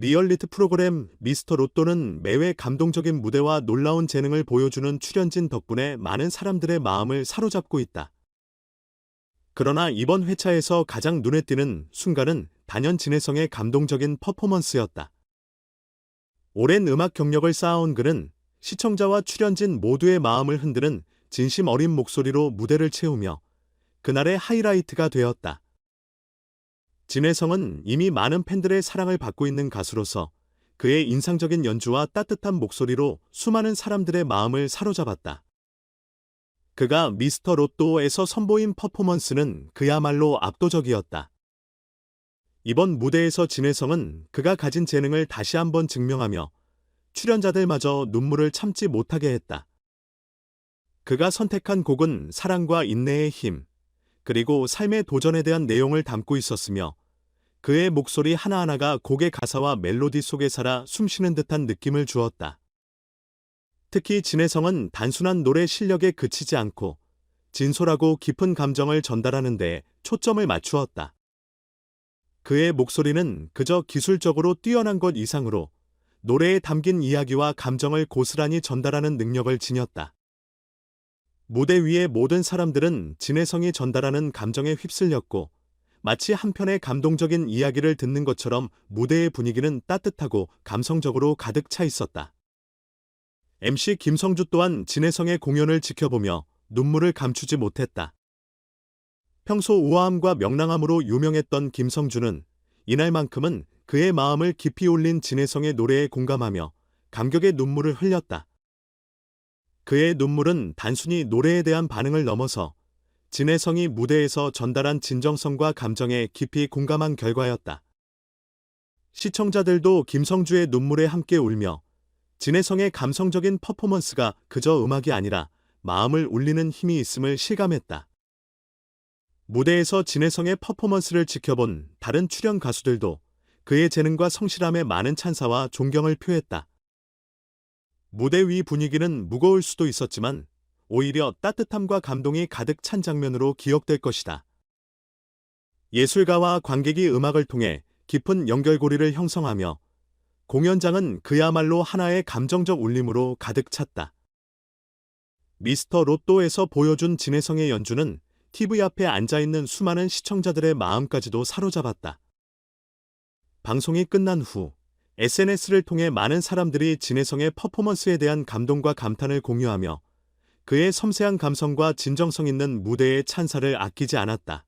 리얼리티 프로그램 미스터 로또는 매회 감동적인 무대와 놀라운 재능을 보여주는 출연진 덕분에 많은 사람들의 마음을 사로잡고 있다. 그러나 이번 회차에서 가장 눈에 띄는 순간은 단연 진혜성의 감동적인 퍼포먼스였다. 오랜 음악 경력을 쌓아온 그는 시청자와 출연진 모두의 마음을 흔드는 진심 어린 목소리로 무대를 채우며 그날의 하이라이트가 되었다. 진혜성은 이미 많은 팬들의 사랑을 받고 있는 가수로서 그의 인상적인 연주와 따뜻한 목소리로 수많은 사람들의 마음을 사로잡았다. 그가 미스터 로또에서 선보인 퍼포먼스는 그야말로 압도적이었다. 이번 무대에서 진혜성은 그가 가진 재능을 다시 한번 증명하며 출연자들마저 눈물을 참지 못하게 했다. 그가 선택한 곡은 사랑과 인내의 힘, 그리고 삶의 도전에 대한 내용을 담고 있었으며 그의 목소리 하나하나가 곡의 가사와 멜로디 속에 살아 숨쉬는 듯한 느낌을 주었다. 특히 진혜성은 단순한 노래 실력에 그치지 않고 진솔하고 깊은 감정을 전달하는 데 초점을 맞추었다. 그의 목소리는 그저 기술적으로 뛰어난 것 이상으로 노래에 담긴 이야기와 감정을 고스란히 전달하는 능력을 지녔다. 무대 위의 모든 사람들은 진혜성이 전달하는 감정에 휩쓸렸고 마치 한편의 감동적인 이야기를 듣는 것처럼 무대의 분위기는 따뜻하고 감성적으로 가득 차 있었다. MC 김성주 또한 진혜성의 공연을 지켜보며 눈물을 감추지 못했다. 평소 우아함과 명랑함으로 유명했던 김성주는 이날만큼은 그의 마음을 깊이 올린 진혜성의 노래에 공감하며 감격의 눈물을 흘렸다. 그의 눈물은 단순히 노래에 대한 반응을 넘어서 진혜성이 무대에서 전달한 진정성과 감정에 깊이 공감한 결과였다. 시청자들도 김성주의 눈물에 함께 울며 진혜성의 감성적인 퍼포먼스가 그저 음악이 아니라 마음을 울리는 힘이 있음을 실감했다. 무대에서 진혜성의 퍼포먼스를 지켜본 다른 출연 가수들도 그의 재능과 성실함에 많은 찬사와 존경을 표했다. 무대 위 분위기는 무거울 수도 있었지만 오히려 따뜻함과 감동이 가득 찬 장면으로 기억될 것이다. 예술가와 관객이 음악을 통해 깊은 연결고리를 형성하며 공연장은 그야말로 하나의 감정적 울림으로 가득 찼다. 미스터 로또에서 보여준 진혜성의 연주는 TV 앞에 앉아있는 수많은 시청자들의 마음까지도 사로잡았다. 방송이 끝난 후 SNS를 통해 많은 사람들이 진혜성의 퍼포먼스에 대한 감동과 감탄을 공유하며 그의 섬세한 감성과 진정성 있는 무대의 찬사를 아끼지 않았다.